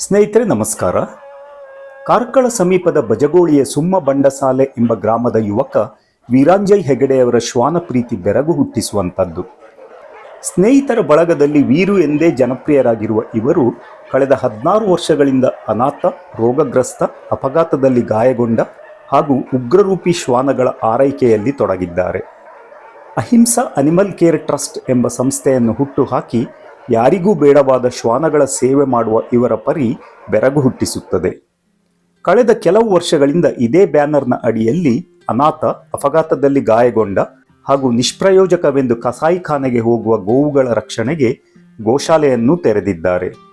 ಸ್ನೇಹಿತರೆ, ನಮಸ್ಕಾರ. ಕಾರ್ಕಳ ಸಮೀಪದ ಬಜಗೋಳಿಯ ಸುಮ್ಮ ಬಂಡಸಾಲೆ ಎಂಬ ಗ್ರಾಮದ ಯುವಕ ವೀರಾಂಜಯ್ ಹೆಗಡೆಯವರ ಶ್ವಾನ ಪ್ರೀತಿ ಬೆರಗು ಹುಟ್ಟಿಸುವಂಥದ್ದು. ಸ್ನೇಹಿತರ ಬಳಗದಲ್ಲಿ ವೀರು ಎಂದೇ ಜನಪ್ರಿಯರಾಗಿರುವ ಇವರು ಕಳೆದ ಹದಿನಾರು ವರ್ಷಗಳಿಂದ ಅನಾಥ, ರೋಗಗ್ರಸ್ತ, ಅಪಘಾತದಲ್ಲಿ ಗಾಯಗೊಂಡ ಹಾಗೂ ಉಗ್ರರೂಪಿ ಶ್ವಾನಗಳ ಆರೈಕೆಯಲ್ಲಿ ತೊಡಗಿದ್ದಾರೆ. ಅಹಿಂಸಾ ಅನಿಮಲ್ ಕೇರ್ ಟ್ರಸ್ಟ್ ಎಂಬ ಸಂಸ್ಥೆಯನ್ನು ಹುಟ್ಟುಹಾಕಿ ಯಾರಿಗೂ ಬೇಡವಾದ ಶ್ವಾನಗಳ ಸೇವೆ ಮಾಡುವ ಇವರ ಪರಿ ಬೆರಗು ಹುಟ್ಟಿಸುತ್ತದೆ. ಕಳೆದ ಕೆಲವು ವರ್ಷಗಳಿಂದ ಇದೇ ಬ್ಯಾನರ್ನ ಅಡಿಯಲ್ಲಿ ಅನಾಥ, ಅಪಘಾತದಲ್ಲಿ ಗಾಯಗೊಂಡ ಹಾಗೂ ನಿಷ್ಪ್ರಯೋಜಕವೆಂದು ಕಸಾಯಿಖಾನೆಗೆ ಹೋಗುವ ಗೋವುಗಳ ರಕ್ಷಣೆಗೆ ಗೋಶಾಲೆಯನ್ನು ತೆರೆದಿದ್ದಾರೆ.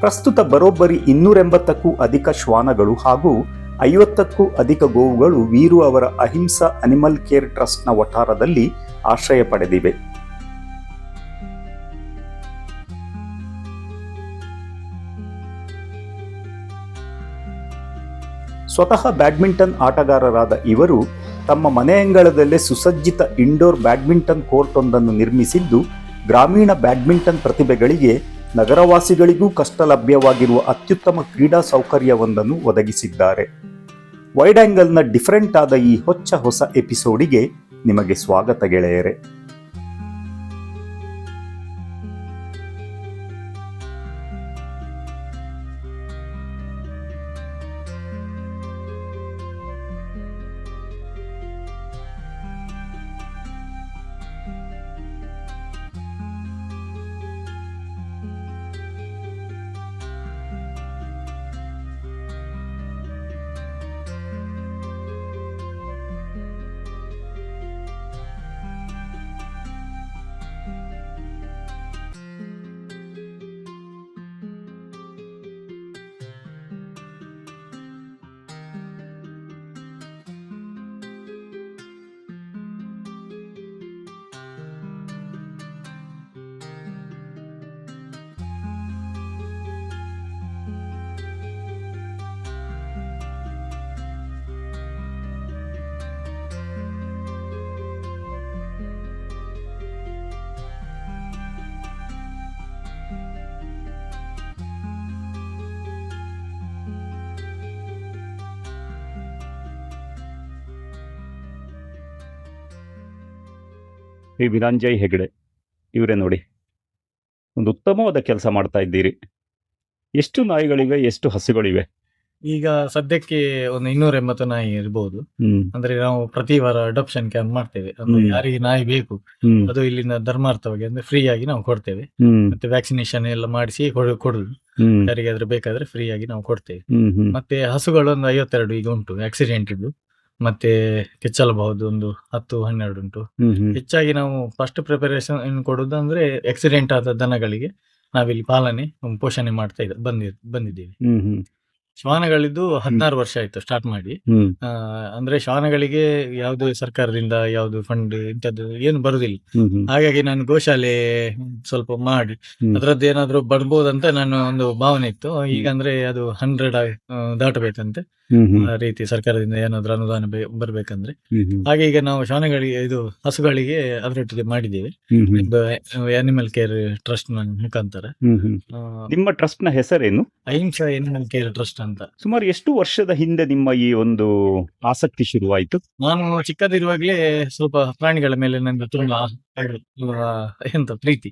ಪ್ರಸ್ತುತ ಬರೋಬ್ಬರಿ ಇನ್ನೂರೆಂಬತ್ತಕ್ಕೂ ಅಧಿಕ ಶ್ವಾನಗಳು ಹಾಗೂ ಐವತ್ತಕ್ಕೂ ಅಧಿಕ ಗೋವುಗಳು ವೀರು ಅವರ ಅಹಿಂಸಾ ಅನಿಮಲ್ ಕೇರ್ ಟ್ರಸ್ಟ್ನ ವಠಾರದಲ್ಲಿ ಆಶ್ರಯ ಪಡೆದಿವೆ. ಸ್ವತಃ ಬ್ಯಾಡ್ಮಿಂಟನ್ ಆಟಗಾರರಾದ ಇವರು ತಮ್ಮ ಮನೆಯಂಗಳದಲ್ಲೇ ಸುಸಜ್ಜಿತ ಇಂಡೋರ್ ಬ್ಯಾಡ್ಮಿಂಟನ್ ಕೋರ್ಟ್ ಒಂದನ್ನು ನಿರ್ಮಿಸಿದ್ದು, ಗ್ರಾಮೀಣ ಬ್ಯಾಡ್ಮಿಂಟನ್ ಪ್ರತಿಭೆಗಳಿಗೆ ನಗರವಾಸಿಗಳಿಗೂ ಕಷ್ಟ ಲಭ್ಯವಾಗಿರುವ ಅತ್ಯುತ್ತಮ ಕ್ರೀಡಾ ಸೌಕರ್ಯವೊಂದನ್ನು ಒದಗಿಸಿದ್ದಾರೆ. ವೈಡ್ ಆಂಗಲ್ನ ಡಿಫರೆಂಟ್ ಆದ ಈ ಹೊಚ್ಚ ಹೊಸ ಎಪಿಸೋಡಿಗೆ ನಿಮಗೆ ಸ್ವಾಗತ ಗೆಳೆಯರೆ. ಈ ವಿರಾಂಜಯ್ ಹೆಗಡೆ ಇವರೇ ನೋಡಿ. ಒಂದು ಉತ್ತಮವಾದ ಕೆಲಸ ಮಾಡ್ತಾ ಇದ್ದೀರಿ. ಎಷ್ಟು ನಾಯಿಗಳಿವೆ ಎಷ್ಟು ಹಸುಗಳಿವೆ? ಈಗ ಸದ್ಯಕ್ಕೆ ಒಂದು ಇನ್ನೂರ ಎಂಬತ್ತು ನಾಯಿ ಇರಬಹುದು ಅಂದ್ರೆ ನಾವು ಪ್ರತಿ ವಾರ ಅಡಾಪ್ಷನ್ ಕ್ಯಾಂಪ್ ಮಾಡ್ತೇವೆ. ಅಂದ್ರೆ. ಯಾರಿಗೆ ನಾಯಿ ಬೇಕು ಅದು ಇಲ್ಲಿಂದ ಧರ್ಮಾರ್ಥವಾಗಿ ಅಂದ್ರೆ ಫ್ರೀ ಆಗಿ ನಾವು ಕೊಡ್ತೇವೆ. ಮತ್ತೆ ವ್ಯಾಕ್ಸಿನೇಷನ್ ಎಲ್ಲ ಮಾಡಿಸಿ ಕೊಡು- ಕೊಡುದು. ಯಾರಿಗಾದ್ರೆ ಬೇಕಾದ್ರೆ ಫ್ರೀ ಆಗಿ ನಾವು ಕೊಡ್ತೇವೆ. ಮತ್ತೆ ಹಸುಗಳು ಒಂದು ಐವತ್ತೆರಡು ಈಗ ಉಂಟು ಆಕ್ಸಿಡೆಂಟ್ ಇದ್ದು ಮತ್ತೆ ಕೆಚ್ಚಲಬಹುದು ಒಂದು ಹತ್ತು ಹನ್ನೆರಡು ಉಂಟು. ಹೆಚ್ಚಾಗಿ ನಾವು ಫಸ್ಟ್ ಪ್ರಿಪರೇಷನ್ ಕೊಡುದು ಅಂದ್ರೆ ಆಕ್ಸಿಡೆಂಟ್ ಆದ ದನಗಳಿಗೆ ನಾವಿಲ್ಲಿ ಪಾಲನೆ ಪೋಷಣೆ ಮಾಡ್ತಾ ಇದ್ದ ಬಂದಿ ಬಂದಿದ್ದೀವಿ. ಶ್ವಾನಗಳಿದ್ದು ಹದಿನಾರು ವರ್ಷ ಆಯ್ತು ಸ್ಟಾರ್ಟ್ ಮಾಡಿ. ಅಂದ್ರೆ ಶ್ವಾನಗಳಿಗೆ ಯಾವುದು ಸರ್ಕಾರದಿಂದ ಯಾವುದು ಫಂಡ್ ಇಂಥದ್ದು ಏನು ಬರುದಿಲ್ಲ. ಹಾಗಾಗಿ ನಾನು ಗೋಶಾಲೆ ಸ್ವಲ್ಪ ಮಾಡಿ. ಅದರದ್ದು ಏನಾದ್ರು ಬರ್ಬೋದಂತ ನಾನು ಒಂದು ಭಾವನೆ ಇತ್ತು. ಈಗ ಅಂದ್ರೆ ಅದು ಹಂಡ್ರೆಡ್ ದಾಟಬೇಕಂತೆ. ಆ ರೀತಿ ಸರ್ಕಾರದಿಂದ ಏನಾದ್ರು ಅನುದಾನ ಬರಬೇಕಂದ್ರೆ. ಬರ್ಬೇಕಂದ್ರೆ ಹಾಗೆ ಈಗ ನಾವು ಶಾನೆಗಳಿಗೆ ಇದು ಹಸುಗಳಿಗೆ ಅದರೊಟ್ಟಿಗೆ ಮಾಡಿದ್ದೇವೆ. ಅನಿಮಲ್ ಕೇರ್ ಟ್ರಸ್ಟ್ ಮುಖಾಂತರ. ಹ್ಮ್ ಆ, ನಿಮ್ಮ ಟ್ರಸ್ಟ್ನ ಹೆಸರೇನು? ಅಹಿಂಸಾ ಅನಿಮಲ್ ಕೇರ್ ಟ್ರಸ್ಟ್ ಅಂತ. ಸುಮಾರು ಎಷ್ಟು ವರ್ಷದ ಹಿಂದೆ ನಿಮ್ಮ ಈ ಒಂದು ಆಸಕ್ತಿ ಶುರುವಾಯಿತು? ನಾನು ಚಿಕ್ಕದಿರುವಾಗಲೇ ಸ್ವಲ್ಪ ಪ್ರಾಣಿಗಳ ಮೇಲೆ ನನಗೆ ತುಂಬಾ ಆ, ಎಂತ ಪ್ರೀತಿ.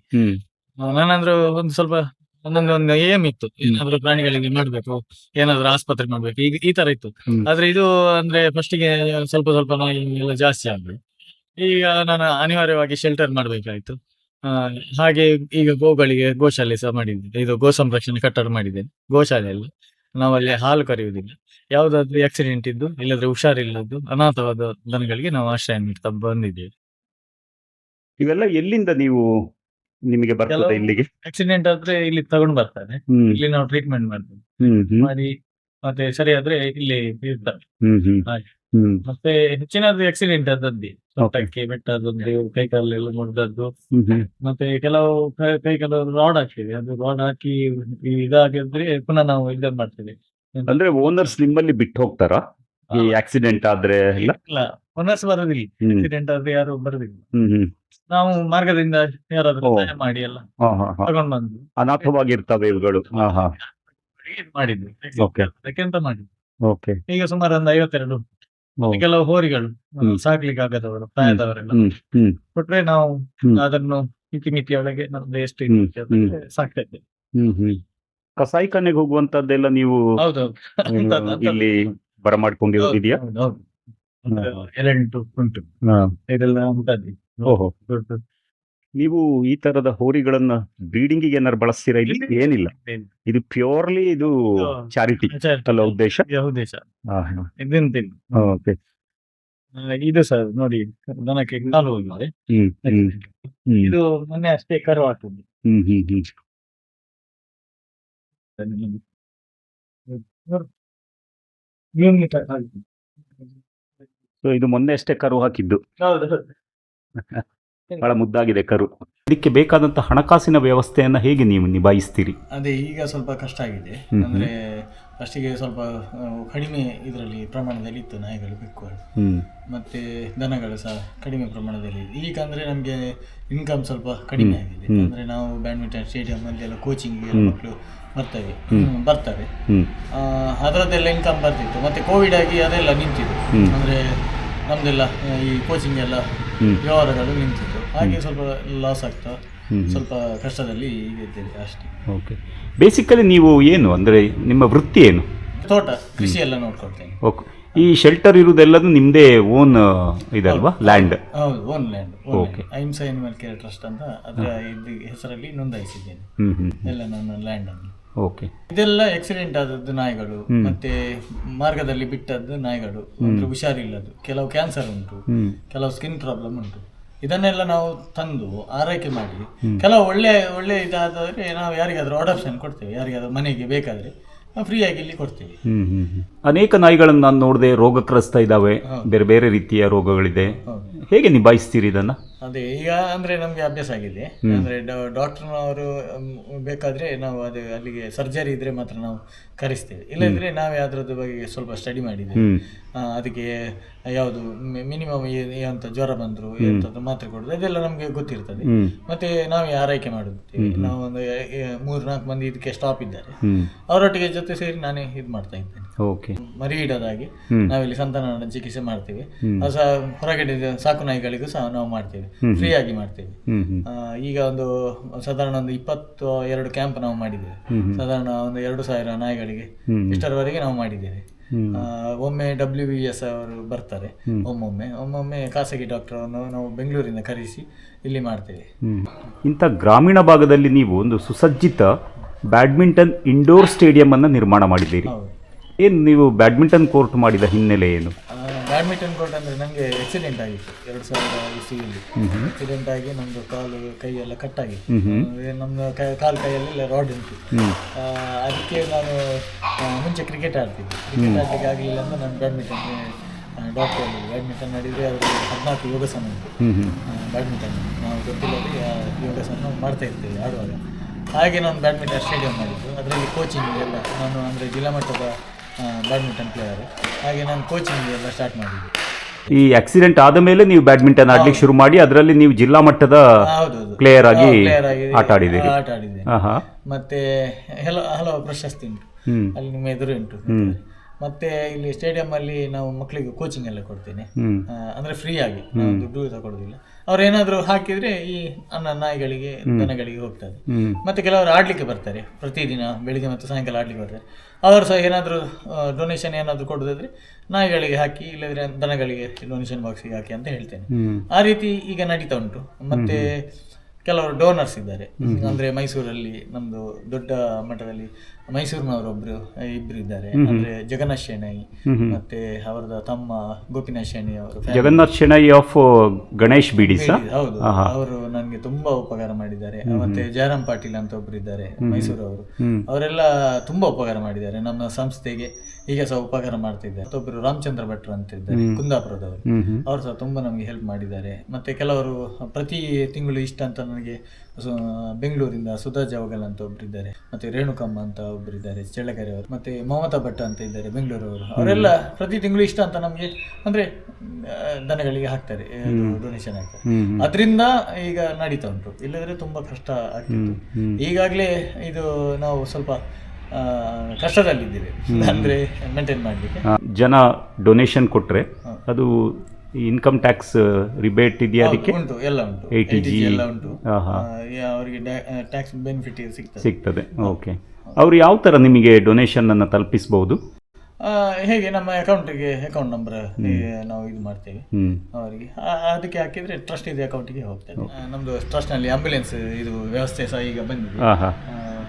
ನಾನಂದ್ರೆ ಒಂದು ಸ್ವಲ್ಪ ಒಂದೊಂದು ಒಂದು ಏಮ್ ಇತ್ತು ಏನಾದ್ರು ಪ್ರಾಣಿಗಳಿಗೆ ಮಾಡ್ಬೇಕು ಏನಾದ್ರು ಆಸ್ಪತ್ರೆ ಮಾಡ್ಬೇಕು ಈಗ ಈ ತರ ಇತ್ತು. ಆದ್ರೆ ಇದು ಅಂದ್ರೆ ಫಸ್ಟಿಗೆ ಸ್ವಲ್ಪ ಸ್ವಲ್ಪ ನಾಯಿ ಎಲ್ಲ ಜಾಸ್ತಿ ಆಗ್ಬೇಕು ಈಗ ನಾನು ಅನಿವಾರ್ಯವಾಗಿ ಶೆಲ್ಟರ್ ಮಾಡ್ಬೇಕಾಯ್ತು. ಹಾಗೆ ಈಗ ಗೋಗಳಿಗೆ ಗೋಶಾಲೆ ಸಹ ಮಾಡಿದ್ದೆ. ಇದು ಗೋ ಸಂರಕ್ಷಣೆ ಕಟ್ಟಡ ಮಾಡಿದ್ದೇನೆ ಗೋಶಾಲೆಯಲ್ಲಿ ನಾವಲ್ಲಿ ಹಾಲು ಕರೆಯುವುದಿಲ್ಲ. ಯಾವುದಾದ್ರೂ ಆಕ್ಸಿಡೆಂಟ್ ಇದ್ದು ಇಲ್ಲದ್ರೆ ಹುಷಾರಿಲ್ಲದ್ದು ಅನಾಥವಾದ ದನಗಳಿಗೆ ನಾವು ಆಶ್ರಯ ನೀಡ್ತಾ ಬಂದಿದ್ದೇವೆ. ಇವೆಲ್ಲ ಎಲ್ಲಿಂದ ನೀವು ನಿಮಗೆ ಬರ್ತದೆ ಇಲ್ಲಿಗೆ? ಆಕ್ಸಿಡೆಂಟ್ ಆದ್ರೆ ಇಲ್ಲಿ ತಗೊಂಡು ಬರ್ತಾರೆ. ಹ್ಮ್. ಇಲ್ಲಿ ನಾವು ಟ್ರೀಟ್ಮೆಂಟ್ ಮಾಡ್ತೇವೆ. ಹ್ಮ್ ಹ್ಮ್. ಮಾಡಿ ಮತ್ತೆ ಸರಿ ಆದ್ರೆ ಇಲ್ಲಿ ಇರ್ತಾರೆ. ಹ್ಮ್ ಹ್ಮ್. ಹಾಗೆ. ಹ್ಮ್. ಮತ್ತೆ ಹೆಚ್ಚಿನದು ಆಕ್ಸಿಡೆಂಟ್ ಆದದ್ದೇ ಸೊಂಟಕ್ಕೆ ಬೆಟ್ಟದದ್ದು ಕೈ ಕಾಲೆಲ್ಲ ಮುರಿದದ್ದು. ಹ್ಮ್ ಹ್ಮ್. ಮತ್ತೆ ಕೆಲವು ಕೈ- ಕೈ ಕೆಲವು ರಾಡ್ ಹಾಕ್ತೇವೆ. ಅದು ರಾಡ್ ಹಾಕಿ ಇದಾಗಿದ್ರೆ ಪುನಃ ನಾವು ಇದನ್ನ ಮಾಡ್ತೇವೆ. ಅಂದ್ರೆ ಓನರ್ಸ್ ನಿಮ್ಮಲ್ಲಿ ಬಿಟ್ಟು ಹೋಗ್ತಾರಾ? ಈ ಆಕ್ಸಿಡೆಂಟ್ ಆದ್ರೆ ಎಲ್ಲ? ಇಲ್ಲ. ಓನರ್ಸ್ ಬರೋದಿಲ್ಲ. ಹ್ಮ್. ಆಕ್ಸಿಡೆಂಟ್ ಆದ್ರೆ ಯಾರು ಬರೋದಿಲ್ಲ. ಹ್ಮ್ ಹ್ಮ್. ನಾವು ಮಾರ್ಗದಿಂದ ಯಾರಾದ್ರೂ ಓ. ಸಹಾಯ ಮಾಡಿ ಎಲ್ಲ ಹಾ ಹಾ ಹಾ. ತಗೊಂಡ್ ಬಂದು ಅನಾಥವಾಗಿರ್ತವೆ ಇವುಗಳು. ಹಾ ಹಾ ಇದ್ ಮಾಡಿದ್ವಿ. Okay. ಅದಕ್ಕೆಂತ ಮಾಡಿದ್ವಿ. ಓಕೆ ಈಗ ಸುಮಾರು ಒಂದು ಐವತ್ತೆರಡು ಕೆಲವು ಹೋರಿಗಳು ಹ್ಮ್. ಸಾಕ್ಲಿಕ್ಕೆ ಆಗದವರು ಪ್ರಾಯದವರೆಲ್ಲ. ಹ್ಮ್ ಹ್ಮ್ ಕೊಟ್ರೆ ನಾವು ಹ್ಮ್. ಅದನ್ನು ಇತಿಮಿತಿಯೊಳಗೆ ನಮ್ದು ಎಷ್ಟು ಹ್ಮ್. ಅದಕ್ಕೆ ಸಾಕ್ತಾ ಇದ್ದೇವೆ ಹ್ಮ್ ಹ್ಮ್. ಕಸಾಯಿಖಾನೆಗೆ ಹೋಗುವಂತದ್ದೆಲ್ಲ ನೀವು ಹೌದೌದು. ಹ್ಮ್, ಅಂತದ್ದು- ಅಂತದ್ದು. ಇಲ್ಲಿ ಬರಮಾಡ್ಕೊಂಡಿರೋದಿದೆಯಾ? ಹೌದು, ಹೌದು. ಒಂದು ಎರಡೆಂಟು ಉಂಟು. ಇದೆಲ್ಲ ಉಂಟಲ್ಲಿ. ಓಹೋ. ನೀವು ಈ ತರದ ಹೋರಿಗಳನ್ನ ಬ್ರೀಡಿಂಗ್ ಏನಾರು ಬಳಸ್ತೀರಾ ಇಲ್ಲಿ? ಏನಿಲ್ಲ. ಇದು ಪ್ಯೂರ್ಲಿ ಇದು ಚಾರಿಟಿ ಅಲ್ಲ ಉದ್ದೇಶ? ಉದ್ದೇಶ? ಓಕೆ. ಇದು ಸರ್ ನೋಡಿ ದನಕ್ಕೆ ಕಾಲು ಹೋಗಿದೆ ಇದು ಮೊನ್ನೆ ಅಷ್ಟೇ ಕರು. So ಇದು ಮೊನ್ನೆ ಅಷ್ಟೇ ಕರು ಹಾಕಿದ್ದು. ಬಹಳ ಮುದ್ದಾಗಿದೆ ಕರು. ಇದಕ್ಕೆ ಬೇಕಾದಂತ ಹಣಕಾಸಿನ ವ್ಯವಸ್ಥೆಯನ್ನ ಹೇಗೆ ನೀವು ನಿಭಾಯಿಸ್ತೀರಿ? ಅದೇ ಈಗ ಸ್ವಲ್ಪ ಕಷ್ಟ ಆಗಿದೆ. ಅಂದ್ರೆ ಫಸ್ಟಿಗೆ ಸ್ವಲ್ಪ ಕಡಿಮೆ ಇದರಲ್ಲಿ ಪ್ರಮಾಣದಲ್ಲಿ ಇತ್ತು ನಾಯಿಗಳು ಬೆಕ್ಕುಗಳು ಹ್ಮ್. ಮತ್ತೆ ದನಗಳು ಸಹ ಕಡಿಮೆ ಪ್ರಮಾಣದಲ್ಲಿ ಇದೆ ಈಗ ಅಂದ್ರೆ ನಮಗೆ ಇನ್ಕಮ್ ಸ್ವಲ್ಪ ಕಡಿಮೆ ಆಗಿದೆ. ಅಂದ್ರೆ ನಾವು ಬ್ಯಾಡ್ಮಿಂಟನ್ ಸ್ಟೇಡಿಯಂ ಅಲ್ಲಿ ಎಲ್ಲ ಕೋಚಿಂಗ್. ಮಕ್ಕಳು ಬರ್ತವೆ. ಆ, ಅದರದ್ದೆಲ್ಲ ಇನ್ಕಮ್ ಬರ್ತಿತ್ತು. ಮತ್ತೆ ಕೋವಿಡ್ ಆಗಿ ಅದೆಲ್ಲ ನಿಂತಿದೆ. ಅಂದ್ರೆ ನಮ್ದೆಲ್ಲ ಈ ಕೋಚಿಂಗ್ ಎಲ್ಲ ವ್ಯವಹಾರಗಳು ನಿಂತಿತ್ತು. ಹಾಗೆ ಸ್ವಲ್ಪ ಲಾಸ್ ಆಗ್ತಾ ಸ್ವಲ್ಪ ಕಷ್ಟದಲ್ಲಿ ಈಗ ಇದ್ದೇವೆ ಅಷ್ಟೇ. ಓಕೆ ಬೇಸಿಕಲಿ ನೀವು ಏನು ಅಂದರೆ ನಿಮ್ಮ ವೃತ್ತಿ ಏನು? ತೋಟ ಕೃಷಿ ಎಲ್ಲ ನೋಡ್ಕೊಳ್ತೇನೆ. ಓಕೆ ಈ ಶೆಲ್ಟರ್ ಇರುವುದೆಲ್ಲದು ನಿಮ್ಮದೇ ಓನ್ ಇದಲ್ವಾ? ಲ್ಯಾಂಡ್ ಹೌದು own land okay Ahimsa animal care trust ಅಂತ ಅದರ ಹೆಸರಲ್ಲಿ ನೋಂದಾಯಿಸಿದ್ದೇನೆ. ಎಲ್ಲ ನನ್ನ ಲ್ಯಾಂಡ್ ಅನ್ನು. ಓಕೆ ಇದೆಲ್ಲ ಆಕ್ಸಿಡೆಂಟ್ ಆದದ್ದು ನಾಯಿಗಳು. ಮತ್ತೆ ಮಾರ್ಗದಲ್ಲಿ ಬಿಟ್ಟದ್ದು ನಾಯಿಗಳು. ಅಂದ್ರೆ ಹುಷಾರಿಲ್ಲದ್ದು ಕೆಲವು ಕ್ಯಾನ್ಸರ್ ಉಂಟು. ಕೆಲವು ಸ್ಕಿನ್ ಪ್ರಾಬ್ಲಮ್ ಉಂಟು. ಇದನ್ನೆಲ್ಲ ನಾವು ತಂದು ಆರೈಕೆ ಮಾಡಿ. ಕೆಲವು ಒಳ್ಳೆ ಒಳ್ಳೆ ಇದಾದರೆ ನಾವು ಯಾರಿಗಾದ್ರೂ ಅಡಾಪ್ಷನ್ ಕೊಡ್ತೇವೆ. ಯಾರಿಗಾದ್ರೂ ಮನೆಗೆ ಬೇಕಾದ್ರೆ ಫ್ರೀಯಾಗಿ ಇಲ್ಲಿ ಕೊಡ್ತೇವೆ. ಹ್ಮ್ ಹ್ಮ್ ಹ್ಮ್. ಅನೇಕ ನಾಯಿಗಳನ್ನು ನಾನು ನೋಡಿದೆ ರೋಗಗ್ರಸ್ತ ಇದ್ದಾವೆ. ಹೌದು. ಬೇರೆ ಬೇರೆ ರೀತಿಯ ರೋಗಗಳಿದೆ. ಹೇಗೆ ನಿಭಾಯಿಸ್ತೀರಿ ಇದನ್ನ? ಅದೇ ಈಗ ಅಂದ್ರೆ ನಮ್ಗೆ ಅಭ್ಯಾಸ ಆಗಿದೆ. ಅಂದ್ರೆ ಡಾಕ್ಟರ್ನವರು ಬೇಕಾದ್ರೆ ನಾವು ಅದು ಅಲ್ಲಿಗೆ ಸರ್ಜರಿ ಇದ್ರೆ ಮಾತ್ರ ನಾವು ಕರೆಸ್ತೇವೆ. ಇಲ್ಲದ್ರೆ ನಾವೇ ಅದ್ರದ್ದು ಬಗ್ಗೆ ಸ್ವಲ್ಪ ಸ್ಟಡಿ ಮಾಡಿದ್ದೇವೆ. ಆ, ಅದಕ್ಕೆ ಯಾವುದು ಮಿನಿಮಮ್ ಅಂತ ಜ್ವರ ಬಂದ್ರು ಎಂತದ್ದು ಮಾತ್ರೆ ಕೊಡುದು ಅದೆಲ್ಲ ನಮ್ಗೆ ಗೊತ್ತಿರ್ತದೆ. ಮತ್ತೆ ನಾವೇ ಆರೈಕೆ ಮಾಡುತ್ತೇವೆ. ನಾವು ಒಂದು ಮೂರು ನಾಲ್ಕು ಮಂದಿ ಇದಕ್ಕೆ ಸ್ಟಾಪ್ ಇದ್ದಾರೆ. ಅವರೊಟ್ಟಿಗೆ ಜೊತೆ ಸೇರಿ ನಾನೇ ಇದು ಮಾಡ್ತಾ ಇದ್ದೇನೆ. ಓಕೆ. ಮರಿ ಇಡೋದಾಗಿ ನಾವಿಲ್ಲಿ ಸಂತಾನ ಚಿಕಿತ್ಸೆ ಮಾಡ್ತೇವೆ. ಹೊಸ ಹೊರಗಡೆ ಸಾಕು ನಾಯಿಗಳಿಗೂ ಸಹ ನಾವು ಮಾಡ್ತೇವೆ. ಫ್ರೀ ಆಗಿ ಮಾಡ್ತೇವೆ. ಈಗ ಒಂದು ಸಾಧಾರಣ ಒಂದು ಇಪ್ಪತ್ತು ಎರಡು ಕ್ಯಾಂಪ್ ನಾವು ಮಾಡಿದ್ದೇವೆ. ಸಾಧಾರಣ ಒಂದು ಎರಡು ಸಾವಿರ ನಾಯಿಗಳಿಗೆ ಇಷ್ಟರವರೆಗೆ ನಾವು ಮಾಡಿದ್ದೇವೆ. ಒಮ್ಮೆ ಡಬ್ಲ್ಯೂ ಬಿ ಎಸ್ ಅವರು ಬರ್ತಾರೆ. ಒಮ್ಮೊಮ್ಮೆ ಒಮ್ಮೊಮ್ಮೆ ಖಾಸಗಿ ಡಾಕ್ಟರನ್ನು ನಾವು ಬೆಂಗಳೂರಿಂದ ಕರೆಸಿ ಇಲ್ಲಿ ಮಾಡ್ತೇವೆ. ಇಂಥ ಗ್ರಾಮೀಣ ಭಾಗದಲ್ಲಿ ನೀವು ಒಂದು ಸುಸಜ್ಜಿತ ಬ್ಯಾಡ್ಮಿಂಟನ್ ಇಂಡೋರ್ ಸ್ಟೇಡಿಯಂ ಅನ್ನ ನಿರ್ಮಾಣ ಮಾಡಿದ್ದೀರಿ. ಏನು ನೀವು ಬ್ಯಾಡ್ಮಿಂಟನ್ ಕೋರ್ಟ್ ಮಾಡಿದ ಹಿನ್ನೆಲೆ ಏನು? ಬ್ಯಾಡ್ಮಿಂಟನ್ ಕೋರ್ಟ್ ಅಂದರೆ ನನಗೆ ಆಕ್ಸಿಡೆಂಟ್ ಆಗಿತ್ತು ಎರಡು ಸಾವಿರದ ಹ್ಮ್ ಆಕ್ಸಿಡೆಂಟ್ ಆಗಿ ನಮ್ಮದು ಕಾಲು ಕೈ ಎಲ್ಲ ಕಟ್ಟಾಗಿತ್ತು ಹ್ಮ್ ಹ್ಮ್. ನಮ್ಮ ಕೈ ಕಾಲು ಕೈಯಲ್ಲಿ ರಾಡ್ ಉಂಟು. ಅದಕ್ಕೆ ನಾನು ಮುಂಚೆ ಕ್ರಿಕೆಟ್ ಆಡ್ತಿದ್ದೆ. ಕ್ರಿಕೆಟ್ ಆಡಲಿಕ್ಕೆ ಆಗಲಿಲ್ಲ ಅಂತ ನಾನು ಬ್ಯಾಡ್ಮಿಂಟನ್ ಡಾಕ್ಟರ್ ಅಲ್ಲಿ ಬ್ಯಾಡ್ಮಿಂಟನ್ ಆಡಿದರೆ ಅವರು ಹದಿನಾಲ್ಕು ಯೋಗಾಸನ ಉಂಟು. ಬ್ಯಾಡ್ಮಿಂಟನ್ ನಾವು ಗೊತ್ತಿಲ್ಲದೆ ಯೋಗಾಸನ ಮಾಡ್ತಾ ಇರ್ತೇವೆ ಆಡುವಾಗ. ಹಾಗೆ ನಾನು ಬ್ಯಾಡ್ಮಿಂಟನ್ ಸ್ಟೇಡಿಯಂ ಮಾಡಿದ್ದು. ಅದರಲ್ಲಿ ಕೋಚಿಂಗ್ ಎಲ್ಲ ನಾನು ಅಂದರೆ ಜಿಲ್ಲಾ ಮಟ್ಟದ ಬ್ಯಾಡ್ಮಿಂಟನ್ ಪ್ಲೇಯರ್ ಹಾಗೆ ನಾನು ಕೋಚಿಂಗ್ ಎಲ್ಲ ಸ್ಟಾರ್ಟ್ ಮಾಡಿದ್ದೆ. ಈ ಆಕ್ಸಿಡೆಂಟ್ ಆದ ಮೇಲೆ ನೀವು ಬ್ಯಾಡ್ಮಿಂಟನ್ ಆಡ್ಲಿಕ್ಕೆ ಶುರು ಮಾಡಿ ಅದರಲ್ಲಿ ನೀವು ಜಿಲ್ಲಾ ಮಟ್ಟದ ಹೌದೌದು ಪ್ಲೇಯರ್ ಆಗಿ ಪ್ಲೇಯರ್ ಆಗಿ ಆಟ ಆಡಿದ್ದೀರಿ. ಆಟ ಆಡಿದ್ದೆ. ಆಹಾ. ಮತ್ತೆ ಹಲ ಹಲವು ಪ್ರಶಸ್ತಿ ಉಂಟು. ಹ್ಮ್. ಅಲ್ಲಿ ನಿಮ್ಮ ಎದುರು ಉಂಟು. ಹ್ಮ್. ಮತ್ತೆ ಇಲ್ಲಿ ಸ್ಟೇಡಿಯಂ ಅಲ್ಲಿ ನಾವು ಮಕ್ಕಳಿಗೆ ಕೋಚಿಂಗ್ ಎಲ್ಲ ಕೊಡ್ತೀನಿ. ಅಂದ್ರೆ ಫ್ರೀ ಆಗಿ. ನಾವು ದುಡ್ಡು ತಗೊಳ್ಳೋದಿಲ್ಲ ಅವ್ರು ಏನಾದ್ರು ಹಾಕಿದ್ರೆ ಈ ಅನ್ನ ನಾಯಿಗಳಿಗೆ ದನಗಳಿಗೆ ಹೋಗ್ತದೆ. ಮತ್ತೆ ಕೆಲವರು ಆಡ್ಲಿಕ್ಕೆ ಬರ್ತಾರೆ. ಪ್ರತಿದಿನ ಬೆಳಿಗ್ಗೆ ಮತ್ತು ಸಾಯಂಕಾಲ ಆಡ್ಲಿಕ್ಕೆ ಬರ್ತಾರೆ. ಅವರು ಸಹ ಏನಾದರೂ ಡೊನೇಷನ್ ಏನಾದರೂ ಕೊಡೋದಾದ್ರೆ ನಾಯಿಗಳಿಗೆ ಹಾಕಿ ಇಲ್ಲದ್ರೆ ದನಗಳಿಗೆ ಡೊನೇಷನ್ ಬಾಕ್ಸಿಗೆ ಹಾಕಿ ಅಂತ ಹೇಳ್ತೇನೆ. ಆ ರೀತಿ ಈಗ ನಡೀತಾ ಉಂಟು. ಮತ್ತೆ ಕೆಲವರು ಡೋನರ್ಸ್ ಇದ್ದಾರೆ. ಅಂದ್ರೆ ಮೈಸೂರಲ್ಲಿ ನಮ್ದು ದೊಡ್ಡ ಮಟ್ಟದಲ್ಲಿ ಮೈಸೂರಿನವರು ಒಬ್ರು ಇಬ್ರು ಇದ್ದಾರೆ. ಅಂದ್ರೆ ಜಗನ್ನಾಥ್ ಶೆಣೈ ಮತ್ತೆ ಅವರದ ತಮ್ಮ ಗೋಪಿನಾಥ್ ಶೆಣೈ ಅವರು. ಜಗನ್ನಾಥ್ ಶೆಣೈ ಆಫ್ ಗಣೇಶ್ ಬಿಡಿ ಹೌದು. ಅವರು ನನಗೆ ತುಂಬಾ ಉಪಕಾರ ಮಾಡಿದ್ದಾರೆ. ಮತ್ತೆ ಜಯರಾಮ್ ಪಾಟೀಲ್ ಅಂತ ಒಬ್ರು ಇದ್ದಾರೆ ಮೈಸೂರವರು. ಅವರು ಅವರೆಲ್ಲ ತುಂಬಾ ಉಪಕಾರ ಮಾಡಿದ್ದಾರೆ. ನಮ್ಮ ಸಂಸ್ಥೆಗೆ ಈಗ ಸಹ ಉಪಕಾರ ಮಾಡ್ತಿದ್ದಾರೆ. ಮತ್ತೊಬ್ಬರು ರಾಮಚಂದ್ರ ಭಟ್ರು ಅಂತ ಇದ್ದಾರೆ ಕುಂದಾಪುರದವರು. ಅವರು ಸಹ ತುಂಬಾ ನಮಗೆ ಹೆಲ್ಪ್ ಮಾಡಿದ್ದಾರೆ. ಮತ್ತೆ ಕೆಲವರು ಪ್ರತಿ ತಿಂಗಳು ಇಷ್ಟ ಅಂತ ನನಗೆ ಸು- ಬೆಂಗಳೂರಿಂದ ಸುಧಾ ಜಾವಗಲ್ ಅಂತ ಒಬ್ರು ಇದ್ದಾರೆ. ಮತ್ತೆ ರೇಣುಕಮ್ಮ ಅಂತ ಒಬ್ರು ಇದ್ದಾರೆ ಚಳ್ಳಕೆರೆ ಅವರು ಮತ್ತೆ ಮಮತಾ ಭಟ್ ಅಂತ ಇದ್ದಾರೆ ಬೆಂಗಳೂರು ಅವರು. ಅವರೆಲ್ಲ ಪ್ರತಿ ತಿಂಗಳು ಇಷ್ಟ ಅಂತ ನಮಗೆ ಅಂದ್ರೆ ದನಗಳಿಗೆ ಹಾಕ್ತಾರೆ ಡೊನೇಷನ್ ಹಾಕ್ತಾರೆ. ಅದರಿಂದ ಈಗ ನಡೀತಾ ಉಂಟು. ಇಲ್ಲದ್ರೆ ತುಂಬಾ ಕಷ್ಟ ಆಗ್ತಿತ್ತು. ಈಗಾಗಲೇ ಇದು ನಾವು ಸ್ವಲ್ಪ ಕಷ್ಟದಲ್ಲಿದ್ದೇವೆ. ಅಂದ್ರೆ ಮೇಂಟೈನ್ ಮಾಡಲಿಕ್ಕೆ. ಜನ ಡೊನೇಷನ್ ಕೊಟ್ರೆ ಅದು ಇನ್ಕಮ್ ಟ್ಯಾಕ್ಸ್ ರಿಬೇಟ್ ಇದೆಯಾ ಅದಕ್ಕೆ? ಉಂಟು ಎಲ್ಲ ಉಂಟು. ಎಲ್ಲ ಉಂಟು. ಆ, ಯಾ- ಅವರಿಗೆ ಟ್ಯಾಕ್ಸ್ ಬೆನಿಫಿಟ್ ಸಿಗ್ತದೆ. ಸಿಗ್ತದೆ ಓಕೆ ಅವರು ಯಾವ ಥರ ನಿಮಗೆ ಡೊನೇಷನ್ ಅನ್ನು ತಲುಪಿಸಬಹುದು ಆ, ಹೇಗೆ ನಮ್ಮ ಅಕೌಂಟಿಗೆ ಅಕೌಂಟ್ ನಂಬರ್ ನಾವು ಇದು ಮಾಡ್ತೇವೆ. ಅವರಿಗೆ. ಆ- ಅದಕ್ಕೆ ಹಾಕಿದ್ರೆ ಟ್ರಸ್ಟ್ ಇದೆ ಅಕೌಂಟಿಗೆ ಹೋಗ್ತೇವೆ ಆ, ನಮ್ದು ಟ್ರಸ್ಟ್ನಲ್ಲಿ ಆಂಬ್ಯುಲೆನ್ಸ್ ಇದು ವ್ಯವಸ್ಥೆ ಸಹ ಈಗ ಬಂದಿದೆ. ಹಾಂ ಹಾಂ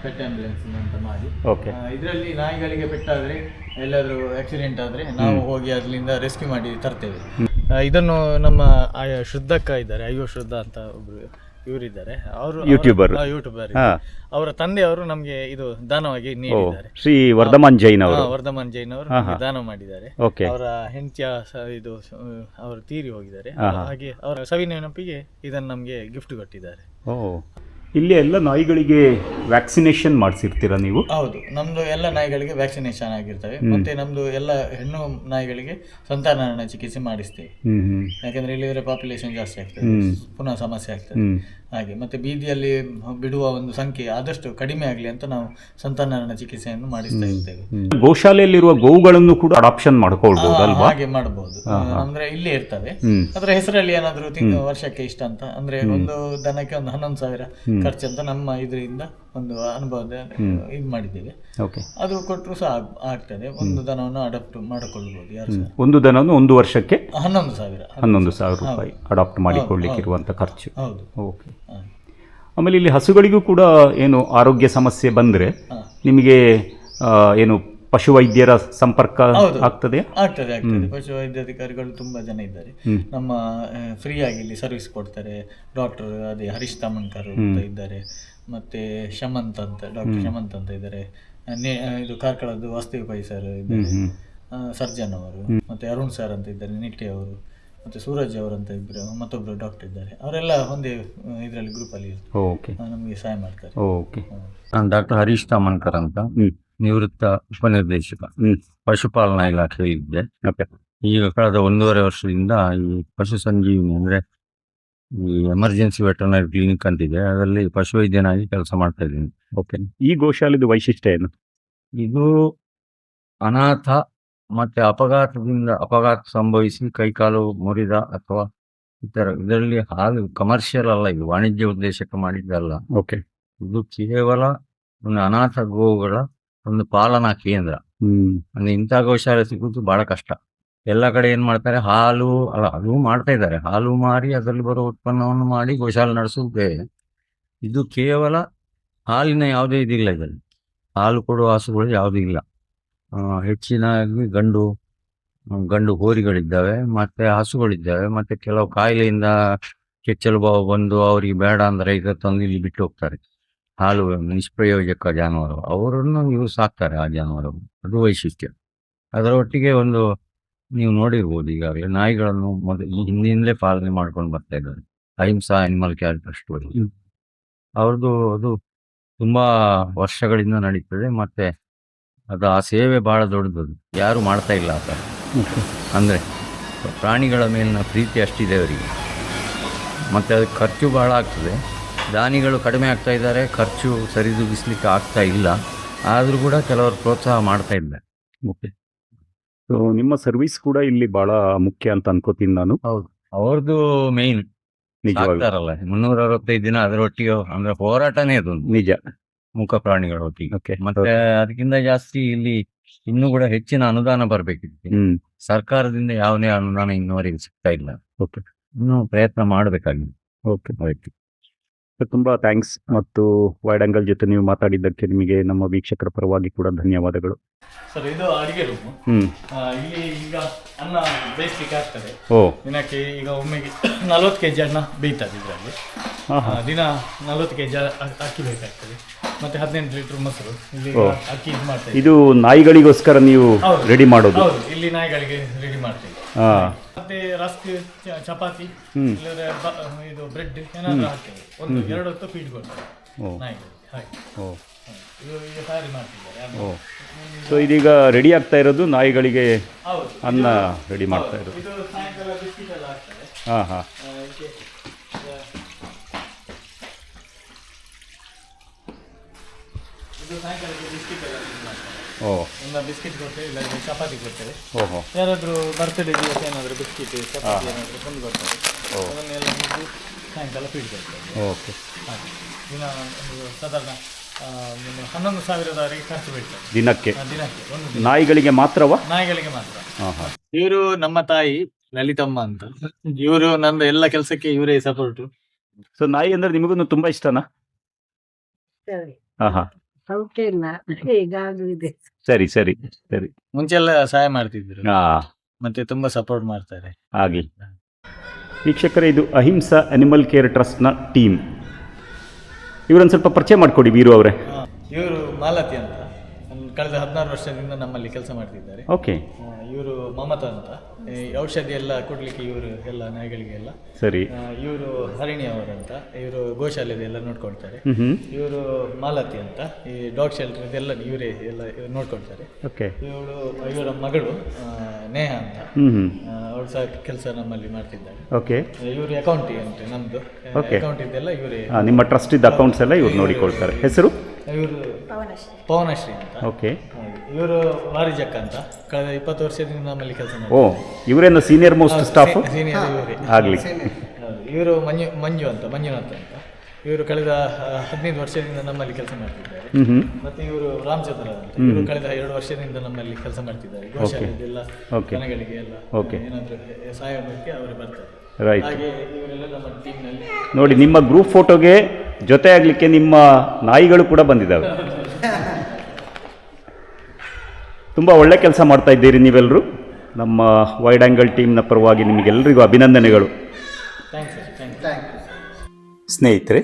ಪೆಟ್ ಆಂಬ್ಯುಲೆನ್ಸ್ ಅಂತ ಮಾಡಿ. ಓಕೆ. ಇದರಲ್ಲಿ ನಾಯಿಗಳಿಗೆ ಪೆಟ್ಟಾದ್ರೆ ಎಲ್ಲಾದರೂ ಆಕ್ಸಿಡೆಂಟ್ ಆದ್ರೆ ನಾವು ಹೋಗಿ ಅದರಿಂದ ರೆಸ್ಕ್ಯೂ ಮಾಡಿ ತರ್ತೇವೆ. ಆ, ಇದನ್ನು ನಮ್ಮ ಶುದ್ಧಕ್ಕ ಇದ್ದಾರೆ ಅಯ್ಯೋ ಶುದ್ಧ ಅಂತ ಒಬ್ರು ಇವರಿದ್ದಾರೆ. ಅವರು ಯೂಟ್ಯೂಬರ್ ಯೂಟ್ಯೂಬರ್ ಅವರ ಅವರ ತಂದೆಯವರು ನಮಗೆ ಇದು ದಾನವಾಗಿ ನೀಡಿದ್ದಾರೆ. ಶ್ರೀ ವರ್ಧಮಾನ್ ಜೈನ್ ಅವರು. ವರ್ಧಮಾನ್ ಜೈನ್ ಅವರು ದಾನ ಮಾಡಿದ್ದಾರೆ. ಅವರ ಹೆಂಡತಿಯ ಇದು ಅವರು ತೀರಿ ಹೋಗಿದ್ದಾರೆ. ಹಾಗೆ ಅವರ ಸವಿನೆನಪಿಗೆ ಇದನ್ನು ನಮಗೆ ಗಿಫ್ಟ್ ಕೊಟ್ಟಿದ್ದಾರೆ. ಇಲ್ಲಿ ಎಲ್ಲ ನಾಯಿಗಳಿಗೆ ವ್ಯಾಕ್ಸಿನೇಷನ್ ಮಾಡಿಸಿರ್ತೀರಾ ನೀವು? ಹೌದು ನಮ್ದು ಎಲ್ಲ ನಾಯಿಗಳಿಗೆ ವ್ಯಾಕ್ಸಿನೇಷನ್ ಆಗಿರ್ತವೆ. ಮತ್ತೆ ನಮ್ದು ಎಲ್ಲ ಹೆಣ್ಣು ನಾಯಿಗಳಿಗೆ ಸಂತಾನಹರಣ ಚಿಕಿತ್ಸೆ ಮಾಡಿಸ್ತೇವೆ. ಯಾಕಂದ್ರೆ ಇಲ್ಲಿದ್ರೆ ಪಾಪ್ಯುಲೇಷನ್ ಜಾಸ್ತಿ ಆಗ್ತದೆ. ಪುನಃ ಸಮಸ್ಯೆ ಆಗ್ತದೆ. ಹಾಗೆ ಮತ್ತೆ ಬೀದಿಯಲ್ಲಿ ಬಿಡುವ ಒಂದು ಸಂಖ್ಯೆ ಆದಷ್ಟು ಕಡಿಮೆ ಆಗಲಿ ಅಂತ ನಾವು ಸಂತಾನಹರಣ ಚಿಕಿತ್ಸೆಯನ್ನು ಮಾಡಿಸ್ತಾ ಇರ್ತೇವೆ. ಗೋಶಾಲೆಯಲ್ಲಿರುವ ಗೋವುಗಳನ್ನು ಕೂಡ ಅಡಾಪ್ಷನ್ ಮಾಡ್ಕೊಳ್ಬಹುದು ಅಲ್ವಾ ಹಾಗೆ ಮಾಡಬಹುದು ಅಂದ್ರೆ ಇಲ್ಲೇ ಇರ್ತವೆ. ಅದರ ಹೆಸರಲ್ಲಿ ಏನಾದ್ರು ತಿಂಗಳು ವರ್ಷಕ್ಕೆ ಇಷ್ಟ ಅಂತ ಅಂದ್ರೆ ಒಂದು ದನಕ್ಕೆ ಒಂದು ಹನ್ನೊಂದು ಸಾವಿರ ಖರ್ಚು ಅಂತ ನಮ್ಮ ಇದರಿಂದ ಒಂದು ಅನುಭವದ ಇದು ಮಾಡಿದ್ದೇವೆ. ಓಕೆ ಅದು ಕೊಟ್ಟರು ಸಹ ಆಗ್- ಆಗ್ತದೆ. ಒಂದು ದನವನ್ನು ಅಡಾಪ್ಟ್ ಮಾಡಿಕೊಳ್ಬಹುದು ಯಾರು ಸಹ. ಒಂದು ದನವನ್ನು ಒಂದು ವರ್ಷಕ್ಕೆ ಹನ್ನೊಂದು ಸಾವಿರ. ಹನ್ನೊಂದು ಸಾವಿರ ರೂಪಾಯಿ ಅಡಾಪ್ಟ್ ಮಾಡಿಕೊಳ್ಳಿಕ್ಕಿರುವಂಥ ಖರ್ಚು. ಹೌದು. ಓಕೆ ಆಮೇಲೆ ಇಲ್ಲಿ ಹಸುಗಳಿಗೂ ಕೂಡ ಏನು ಆರೋಗ್ಯ ಸಮಸ್ಯೆ ಬಂದರೆ ನಿಮಗೆ ಏನು ಪಶುವೈದ್ಯರ ಸಂಪರ್ಕ ಹೌದು. ಆಗ್ತದೆ? ಆಗ್ತದೆ ಆಗ್ತದೆ. ಪಶು ವೈದ್ಯಾಧಿಕಾರಿಗಳು ತುಂಬಾ ಜನ ಇದ್ದಾರೆ. ನಮ್ಮ ಫ್ರೀ ಆಗಿ ಇಲ್ಲಿ ಸರ್ವಿಸ್ ಕೊಡ್ತಾರೆ. ಡಾಕ್ಟರ್ ಅದೇ ಹರೀಶ್ ತಾಮನ್ಕರ್ ಅಂತ ಇದ್ದಾರೆ. ಮತ್ತೆ ಶಮಂತ್ ಅಂತ ಡಾಕ್ಟರ್ ಶಮಂತ್ ಅಂತ ಇದ್ದಾರೆ. ನೆ- ಇದು ಕಾರ್ಕಳದ್ದು ವಾಸ್ತವಿ ಪೈ ಸರ್ ಇದ್ದಾರೆ. ಆ, ಸರ್ಜನ್ ಅವರು. ಮತ್ತೆ ಅರುಣ್ ಸರ್ ಅಂತ ಇದ್ದಾರೆ ನಿಟ್ಟೆ ಅವರು. ಮತ್ತೆ ಸೂರಜ್ ಅವರು ಅಂತ ಇಬ್ಬರು ಮತ್ತೊಬ್ರು ಡಾಕ್ಟರ್ ಇದ್ದಾರೆ. ಅವರೆಲ್ಲ ಒಂದೇ ಇದರಲ್ಲಿ ಗ್ರೂಪಲ್ಲಿ ಓಕೆ. ನಮಗೆ ಸಹಾಯ ಮಾಡ್ತಾರೆ. ಓಕೆ. ನಾನು ಡಾಕ್ಟರ್ ಹರೀಶ್ ತಾಮನ್ಕರ್ ಅಂತ. ನಿವೃತ್ತ ಉಪನಿರ್ದೇಶಕ ನಿರ್ದೇಶಕ ಪಶುಪಾಲನಾ ಇಲಾಖೆ ಇದ್ದೆ. ಓಕೆ. ಈಗ ಕಳೆದ ಒಂದೂವರೆ ವರ್ಷದಿಂದ ಈ ಪಶು ಸಂಜೀವಿನಿ ಅಂದ್ರೆ ಈ ಎಮರ್ಜೆನ್ಸಿ ವೆಟರ್ನರಿ ಕ್ಲಿನಿಕ್ ಅಂತಿದೆ. ಅದರಲ್ಲಿ ಪಶುವೈದ್ಯನಾಗಿ ಕೆಲಸ ಮಾಡ್ತಾ ಇದ್ದೀನಿ. ಓಕೆ. ಈ ಗೋಶಾಲೆದು ವೈಶಿಷ್ಟ್ಯ ಏನು? ಇದು ಅನಾಥ ಮತ್ತೆ ಅಪಘಾತದಿಂದ ಅಪಘಾತ ಸಂಭವಿಸಿ ಕೈಕಾಲು ಮುರಿದ ಅಥವಾ ಇತರ ಇದರಲ್ಲಿ ಹಾಲು ಕಮರ್ಷಿಯಲ್ ಅಲ್ಲ ಇದು ವಾಣಿಜ್ಯ ಉದ್ದೇಶಕ್ಕೆ ಮಾಡಿದ್ದಲ್ಲ. ಓಕೆ. ಇದು ಕೇವಲ ಒಂದು ಅನಾಥ ಗೋವುಗಳ ಒಂದು ಪಾಲನಾ ಕೇಂದ್ರ. ಹ್ಮ್. ಅಂದ್ರೆ ಇಂಥ ಗೋಶಾಲೆ ಸಿಗುದು ಬಹಳ ಕಷ್ಟ. ಎಲ್ಲ ಕಡೆ ಏನ್ ಮಾಡ್ತಾರೆ ಹಾಲು ಅಲ್ಲ ಅದು ಮಾಡ್ತಾ ಇದ್ದಾರೆ. ಹಾಲು ಮಾರಿ ಅದರಲ್ಲಿ ಬರೋ ಉತ್ಪನ್ನವನ್ನು ಮಾಡಿ ಗೋಶಾಲೆ ಬೇರೆ ಇದು ಕೇವಲ ಹಾಲಿನ ಯಾವುದೇ ಇದಿಲ್ಲ ಇದರಲ್ಲಿ. ಹಾಲು ಕೊಡುವ ಹಸುಗಳು ಯಾವುದೂ ಇಲ್ಲ. ಹೆಚ್ಚಿನಾಗಿ ಗಂಡು ಗಂಡು ಹೋರಿಗಳಿದ್ದಾವೆ ಮತ್ತೆ ಹಸುಗಳಿದ್ದಾವೆ ಮತ್ತೆ ಕೆಲವು ಕಾಯಿಲೆಯಿಂದ ಕೆಚ್ಚಲು ಬಾವು ಬಂದು ಅವರಿಗೆ ಬೇಡ ಅಂದ್ರೆ ಈಗ ತಂದು ಇಲ್ಲಿ ಬಿಟ್ಟು ಹೋಗ್ತಾರೆ. ಹಾಲು ನಿಷ್ಪ್ರಯೋಜಕ ಜಾನುವಾರು. ಅವರನ್ನು ಇವರು ಸಾಕ್ತಾರೆ ಆ ಜಾನುವಾರು. ಅದು ವೈಶಿಷ್ಟ್ಯ. ಅದರ ಒಟ್ಟಿಗೆ ಒಂದು ನೀವು ನೋಡಿರ್ಬೋದು ಈಗಾಗಲೇ ನಾಯಿಗಳನ್ನು ಮೊದಲು ಈ ಹಿಂದಿನಿಂದಲೇ ಪಾಲನೆ ಮಾಡ್ಕೊಂಡು ಬರ್ತಾ ಇದ್ದಾರೆ. ಅಹಿಂಸಾ ಅನಿಮಲ್ ಕೇರ್ ಟ್ರಸ್ಟ್ ಅವ್ರದ್ದು ಅದು ತುಂಬ ವರ್ಷಗಳಿಂದ ನಡೀತದೆ ಮತ್ತೆ ಅದು ಆ ಸೇವೆ ಬಹಳ ದೊಡ್ಡದು. ಯಾರು ಮಾಡ್ತಾ ಇಲ್ಲ ಆ ಥರ ಅಂದರೆ ಪ್ರಾಣಿಗಳ ಮೇಲಿನ ಪ್ರೀತಿ ಅಷ್ಟಿದೆ ಅವರಿಗೆ. ಮತ್ತು ಅದಕ್ಕೆ ಖರ್ಚು ಭಾಳ ಆಗ್ತದೆ. ದಾನಿಗಳು ಕಡಿಮೆ ಆಗ್ತಾ ಇದ್ದಾರೆ ಖರ್ಚು ಸರಿದೂಗಿಸ್ಲಿಕ್ಕೆ ಆಗ್ತಾ ಇಲ್ಲ. ಆದರೂ ಕೂಡ ಕೆಲವರು ಪ್ರೋತ್ಸಾಹ ಮಾಡ್ತಾ ಇದ್ದಾರೆ. ಓಕೆ. ಸೊ ನಿಮ್ಮ ಸರ್ವಿಸ್ ಕೂಡ ಇಲ್ಲಿ ಬಹಳ ಮುಖ್ಯ ಅಂತ ಅನ್ಕೋತೀನಿ ನಾನು. ಹೌದು. ಅವ್ರದ್ದು ಮೇನ್ ನಿಜವಾಗ್ತಾರಲ್ಲ ಮುನ್ನೂರ ಅರವತ್ತೈದು ದಿನ ಅದರೊಟ್ಟಿಗೆ ಅಂದ್ರೆ ಹೋರಾಟನೇ ಅದು. ನಿಜ. ಮುಖ ಪ್ರಾಣಿಗಳ ಒಟ್ಟಿಗೆ. ಓಕೆ. ಮತ್ತೆ ಅದಕ್ಕಿಂತ ಜಾಸ್ತಿ ಇಲ್ಲಿ ಇನ್ನೂ ಕೂಡ ಹೆಚ್ಚಿನ ಅನುದಾನ ಬರ್ಬೇಕಿತ್ತು ಸರ್ಕಾರದಿಂದ ಯಾವುದೇ ಅನುದಾನ ಇನ್ನುವರೆಗೆ ಸಿಗ್ತಾ ಇಲ್ಲ. ಓಕೆ ಇನ್ನೂ ಪ್ರಯತ್ನ ಮಾಡಬೇಕಾಗಿದೆ. ಓಕೆ ತುಂಬಾ ಥ್ಯಾಂಕ್ಸ್ ಮತ್ತು ವೈಡ್ ಆಂಗಲ್ ಜೊತೆ ನೀವು ಮಾತಾಡಿದ್ದಕ್ಕೆ ನಿಮಗೆ ನಮ್ಮ ವೀಕ್ಷಕರ ಪರವಾಗಿ ಕೂಡ ಧನ್ಯವಾದಗಳು. ಸರ್ ಇದು ಅಡಿಗೆ ರೂಮ್ ಹ್ಮ್. ಇಲ್ಲಿ ಈಗ ಅನ್ನ ಬೇಯಿಸ್ಲಿಕ್ಕೆ ಆಗ್ತದೆ. ಓ. ದಿನಕ್ಕೆ ಈಗ ಒಮ್ಮೆಗೆ ನಲ್ವತ್ತು ಕೆ ಜಿ ಅನ್ನ ಬೇಯ್ತದೆ ಇದರಲ್ಲಿ. ದಿನ ನಲ್ವತ್ತು ಕೆ ಜಿ ಅಕ್ಕಿ ಬೇಕಾಗ್ತದೆ. ಮತ್ತೆ ಹದಿನೆಂಟು ಲೀಟರ್ ಮೊಸರು. ಇಲ್ಲಿ. ಅಕ್ಕಿ ಇದು ಮಾಡ್ತೇವೆ ಇದು ನಾಯಿಗಳಿಗೋಸ್ಕರ ನೀವು ರೆಡಿ ಮಾಡೋದು. ಹೌದು. ಇಲ್ಲಿ ನಾಯಿಗಳಿಗೆ ರೆಡಿ ಮಾಡ್ತೇವೆ ಹಾ. ಮತ್ತೆ ರಸ್ಕ್ ಚ- ಚಪಾತಿ. ಇಲ್ಲದ್ರೆ ಬ- ಇದು ಬ್ರೆಡ್ ಏನಾದರೂ ಹಾಕ್ತೇವೆ. ಒಂದು ಎರಡು ಹೊತ್ತು ಫೀಡ್ ಕೊಡ್ತೇವೆ. ಓ. ಹಾಗೆ. ಓ. ಹ್ಮ್. ಇವು ಈಗ ತಯಾರಿ ಮಾಡ್ತಿದ್ದಾರೆ. ಓ. ಸೊ ಇದೀಗ ರೆಡಿ ಆಗ್ತಾ ಇರೋದು ನಾಯಿಗಳಿಗೆ ಹೌದು. ಅನ್ನ ರೆಡಿ ಮಾಡ್ತಾ. ಇರೋದು. ಇದು ಸಾಯಂಕಾಲ ಬಿಸ್ಕಿಟ್ ಎಲ್ಲ ಆಗ್ತದೆ. ಹಾ ಹಾ. ಆ, ಇದಕ್ಕೆ, ಆ, ಇದು ಸಾಯಂಕಾಲಕ್ಕೆ ಬಿಸ್ಕಿಟ್ ಎಲ್ಲ ಇದು ಓ. ಒಂದು ಬಿಸ್ಕಿಟ್ ಕೊಡ್ತೇವೆ ಇಲ್ಲ ಚಪಾತಿ ಕೊಡ್ತೇವೆ. ಓಹೋ. ಯಾರಾದರೂ ಬರ್ತ್ಡೇ ದಿವಸ ಏನಾದರೂ ಬಿಸ್ಕಿಟ್ ಚಪಾತಿ ಏನಾದರೂ ತಂದು ಕೊಡ್ತಾರೆ. ಅದನ್ನೆಲ್ಲ ಮುಗಿದು ಸಾಯಂಕಾಲ ಫೀಡ್ ಕೊಡ್ತೇವೆ ಓಕೆ. ಹಾಗೆ. ದಿನ ಒಂದು ಸಾಧಾರಣ ನಿಮ್ಮ ಹನ್ನೊಂದು ಸಾವಿರದವರೆಗೆ ಖರ್ಚು ಬೀಳ್ತದೆ. ದಿನಕ್ಕೆ. ದಿನಕ್ಕೆ ಒಂದು ದಿನ. ನಾಯಿಗಳಿಗೆ ಮಾತ್ರವಾ? ನಾಯಿಗಳಿಗೆ ಮಾತ್ರ. ಹಾಂ ಹಾ ಇವರು ನಮ್ಮ ತಾಯಿ ಲಲಿತಮ್ಮ ಅಂತ. ಇವರು ನಂದು ಎಲ್ಲ ಕೆಲಸಕ್ಕೆ ಇವರೇ ಸಪೋರ್ಟ್ ಸೊ ನಾಯಿ ಅಂದ್ರೆ ನಿಮಗೂ ತುಂಬಾ ಇಷ್ಟನಾ? ಸರಿ. ಹಾ ಹಾ ಸೌಖ್ಯ ಇಲ್ಲ ಈಗಾಗಲೂ ಇದೆ. ಸರಿ ಸರಿ ಸರಿ. ಮುಂಚೆಲ್ಲ ಸಹಾಯ ಮಾಡ್ತಿದ್ರು. ಹಾ. ಮತ್ತೆ ತುಂಬಾ ಸಪೋರ್ಟ್ ಮಾಡ್ತಾರೆ. ಆಗಲಿ ವೀಕ್ಷಕರೇ ಇದು ಅಹಿಂಸಾ ಅನಿಮಲ್ ಕೇರ್ ಟ್ರಸ್ಟ್ನ ಟೀಮ್ ಇವರನ್ನು ಸ್ವಲ್ಪ ಪರಿಚಯ ಮಾಡಿಕೊಡಿ ವೀರು ಅವರೇ. ಇವರು ಮಾಲತಿ ಅಂತ. ಒಂದು ಕಳೆದ ಹದಿನಾರು ವರ್ಷದಿಂದ ನಮ್ಮಲ್ಲಿ ಕೆಲಸ ಮಾಡ್ತಿದ್ದಾರೆ. ಓಕೆ. ಇವರು ಮಮತಾ ಅಂತ. ಔಷಧಿ ಎಲ್ಲ ಕೊಡ್ಲಿಕ್ಕೆ ಇವರು ಎಲ್ಲ ನಾಯಿಗಳಿಗೆ ಎಲ್ಲ ಸರಿ ಇವರು ಹರಿಣಿ ಅವರಂತ ಇವರು ಗೋಶಾಲೆದೆಲ್ಲ ನೋಡ್ಕೊಳ್ತಾರೆ. ಇವರು ಮಾಲತಿ ಅಂತ ಈ ಡಾಗ್ ಶೆಲ್ಟರ್ ಇದೆಲ್ಲ ಇವರೇ ಎಲ್ಲ ಇವ್ರು ನೋಡ್ಕೊಳ್ತಾರೆ. ಓಕೆ. ಇವಳು ಇವರ ಮಗಳು ನೇಹ ಅಂತ. ಅವಳು ಸಹ ಕೆಲಸ ನಮ್ಮಲ್ಲಿ ಮಾಡ್ತಿದ್ದಾರೆ ಓಕೆ. ಇವರು ಅಂತ ನಮ್ದು. Okay. ಅಕೌಂಟ್ ಇದೆಲ್ಲ ಇವರೇ. ನಿಮ್ಮ ಟ್ರಸ್ಟ್ ಇದ್ದ ಅಕೌಂಟ್ಸ್ ಎಲ್ಲ ಇವ್ರು ನೋಡಿಕೊಳ್ತಾರೆ. ಹೆಸರು? ಇವರು ಪವನಶ್ರೀ ಅಂತ. ಓಕೆ. ಇವರು ವಾರಿಜಕ್ಕ ಅಂತ. ಕಳೆದ ಇಪ್ಪತ್ತು ವರ್ಷದಿಂದ ನಮ್ಮಲ್ಲಿ ಕೆಲಸ ಓ ಇವರೇನು ಸೀನಿಯರ್ ಮೋಸ್ಟ್ ಸ್ಟಾಫ್ ಸೀನಿಯರ್ ಇವರೇ. ಆಗ್ಲಿ. ಇವರು ಮಂಜು ಮಂಜು ಅಂತ ಮಂಜುನಾಥ್ ಅಂತ. ಇವರು ಕಳೆದ ಹದಿನೈದು ವರ್ಷದಿಂದ ನಮ್ಮಲ್ಲಿ ಕೆಲಸ ಮಾಡ್ತಿದ್ದಾರೆ. ಮತ್ತೆ ಇವರು ರಾಮಚಂದ್ರ ಅಂತ. ಇವರು ಕಳೆದ ಎರಡು ವರ್ಷದಿಂದ ನಮ್ಮಲ್ಲಿ ಕೆಲಸ ಮಾಡ್ತಿದ್ದಾರೆ. ಗೋಶಾಲೆದೆಲ್ಲ. ಜನಗಳಿಗೆ ಎಲ್ಲ. ಏನಾದರೂ ಸಹಾಯ ಮಾಡಲಿಕ್ಕೆ ಅವರು ಬರ್ತಾರೆ. ರೈಟ್ ಹಾಗೆ ಇವರೆಲ್ಲ ನಮ್ಮ ಟೀಮ್ನಲ್ಲಿ ನೋಡಿ ನಿಮ್ಮ ಗ್ರೂಪ್ ಫೋಟೋಗೆ ಜೊತೆ ಆಗ್ಲಿಕ್ಕೆ ನಿಮ್ಮ ನಾಯಿಗಳು ಕೂಡ ಬಂದಿದ್ದಾವೆ. ತುಂಬ ಒಳ್ಳೆ ಕೆಲಸ ಮಾಡ್ತಾ ಇದ್ದೀರಿ ನೀವೆಲ್ಲರೂ ನಮ್ಮ ವೈಡ್ ಆ್ಯಂಗಲ್ ಟೀಮ್ನ ಪರವಾಗಿ ನಿಮಗೆಲ್ಲರಿಗೂ ಅಭಿನಂದನೆಗಳು. ಸ್ನೇಹಿತರೆ,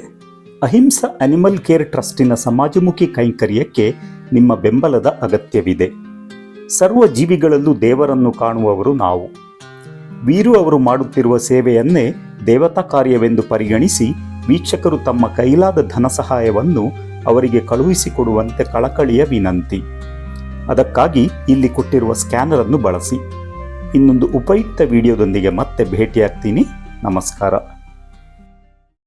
ಅಹಿಂಸಾ ಅನಿಮಲ್ ಕೇರ್ ಟ್ರಸ್ಟಿನ ಸಮಾಜಮುಖಿ ಕೈಂಕರ್ಯಕ್ಕೆ ನಿಮ್ಮ ಬೆಂಬಲದ ಅಗತ್ಯವಿದೆ. ಸರ್ವ ಜೀವಿಗಳಲ್ಲೂ ದೇವರನ್ನು ಕಾಣುವವರು ನಾವು. ವೀರು ಅವರು ಮಾಡುತ್ತಿರುವ ಸೇವೆಯನ್ನೇ ದೇವತಾ ಕಾರ್ಯವೆಂದು ಪರಿಗಣಿಸಿ ವೀಕ್ಷಕರು ತಮ್ಮ ಕೈಲಾದ ಧನ ಸಹಾಯವನ್ನು ಅವರಿಗೆ ಕಳುಹಿಸಿಕೊಡುವಂತೆ ಕಳಕಳಿಯ ವಿನಂತಿ. ಅದಕ್ಕಾಗಿ ಇಲ್ಲಿ ಕೊಟ್ಟಿರುವ ಸ್ಕ್ಯಾನರ್ ಅನ್ನು ಬಳಸಿ. ಇನ್ನೊಂದು ಉಪಯುಕ್ತ ವಿಡಿಯೋದೊಂದಿಗೆ ಮತ್ತೆ ಭೇಟಿಯಾಗ್ತೀನಿ. ನಮಸ್ಕಾರ.